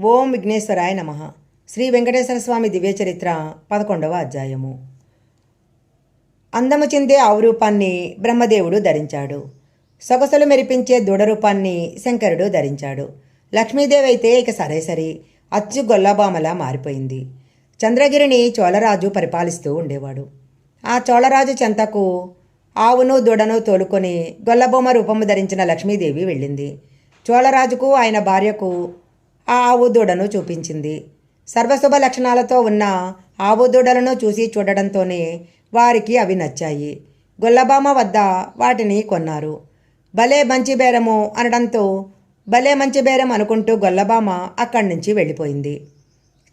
ఓం విఘ్నేశ్వరాయ నమ. శ్రీ వెంకటేశ్వర స్వామి దివ్య చరిత్ర పదకొండవ అధ్యాయము. అందము చెందే అవరూపాన్ని రూపాన్ని బ్రహ్మదేవుడు ధరించాడు. సొగసులు మెరిపించే దృఢరూపాన్ని శంకరుడు ధరించాడు. లక్ష్మీదేవి అయితే ఇక సరేసరి అచ్చు గొల్లబామలా మారిపోయింది. చంద్రగిరిని చోళరాజు పరిపాలిస్తూ ఉండేవాడు. ఆ చోళరాజు చెంతకు ఆవును దూడను తోలుకొని గొల్లబొమ్మ రూపము ధరించిన లక్ష్మీదేవి వెళ్ళింది. చోళరాజుకు ఆయన భార్యకు ఆ ఆవు దూడను చూపించింది. సర్వశుభ లక్షణాలతో ఉన్న ఆవు దూడలను చూసి చూడడంతోనే వారికి అవి నచ్చాయి. గొల్లబామ వద్ద వాటిని కొన్నారు. భలే మంచి బేరము అనడంతో భలే మంచి బేరం అనుకుంటూ గొల్లబామ అక్కడి నుంచి వెళ్ళిపోయింది.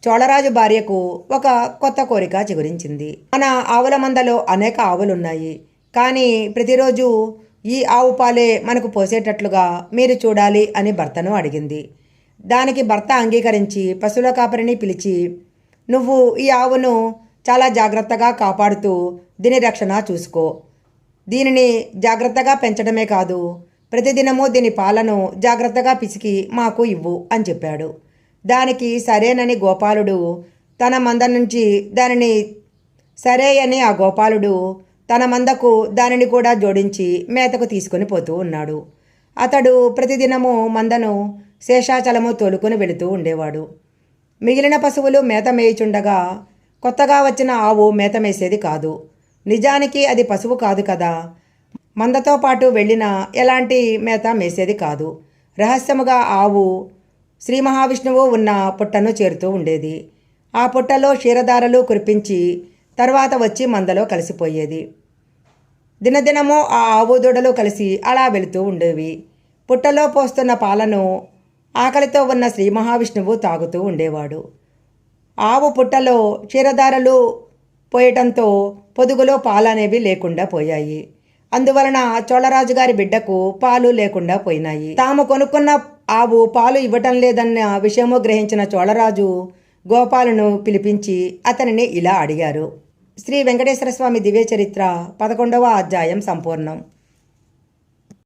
చోళరాజు భార్యకు ఒక కొత్త కోరిక చిగురించింది. మన ఆవుల మందలో అనేక ఆవులున్నాయి. కానీ ప్రతిరోజు ఈ ఆవు పాలే మనకు పోసేటట్లుగా మీరు చూడాలి అని భర్తను అడిగింది. దానికి భర్త అంగీకరించి పశువుల కాపరిని పిలిచి నువ్వు ఈ ఆవును చాలా జాగ్రత్తగా కాపాడుతూ దీని రక్షణ చూసుకో. దీనిని జాగ్రత్తగా పెంచడమే కాదు ప్రతిదినము దీని పాలను జాగ్రత్తగా పిసికి మాకు ఇవ్వు అని చెప్పాడు. దానికి సరేనని గోపాలుడు తన మంద నుంచి దానిని సరే అని ఆ గోపాలుడు తన మందకు దానిని కూడా జోడించి మేతకు తీసుకొని పోతూ ఉన్నాడు. అతడు ప్రతిదినము మందను శేషాచలము తోలుకొని వెళుతూ ఉండేవాడు. మిగిలిన పశువులు మేత మేయుచుండగా కొత్తగా వచ్చిన ఆవు మేత మేసేది కాదు. నిజానికి అది పశువు కాదు కదా. మందతో పాటు వెళ్ళిన ఎలాంటి మేత మేసేది కాదు. రహస్యముగా ఆవు శ్రీ మహావిష్ణువు ఉన్న పుట్టను చేరుతూ ఉండేది. ఆ పుట్టలో క్షీరధారలు కురిపించి తర్వాత వచ్చి మందలో కలిసిపోయేది. దినదినము ఆ ఆవు దూడలు కలిసి అలా వెళుతూ ఉండేవి. పుట్టలో పోస్తున్న పాలను ఆకలితో ఉన్న శ్రీ మహావిష్ణువు తాగుతూ ఉండేవాడు. ఆవు పుట్టలో క్షీరధారలు పోయటంతో పొదుగులో పాలనేవి లేకుండా పోయాయి. అందువలన చోళరాజు గారి బిడ్డకు పాలు లేకుండా పోయినాయి. తాము కొనుక్కున్న ఆవు పాలు ఇవ్వటం లేదన్న విషయము గ్రహించిన చోళరాజు గోపాలను పిలిపించి అతనిని ఇలా అడిగారు. శ్రీ వెంకటేశ్వర స్వామి దివ్య చరిత్ర పదకొండవ అధ్యాయం సంపూర్ణం.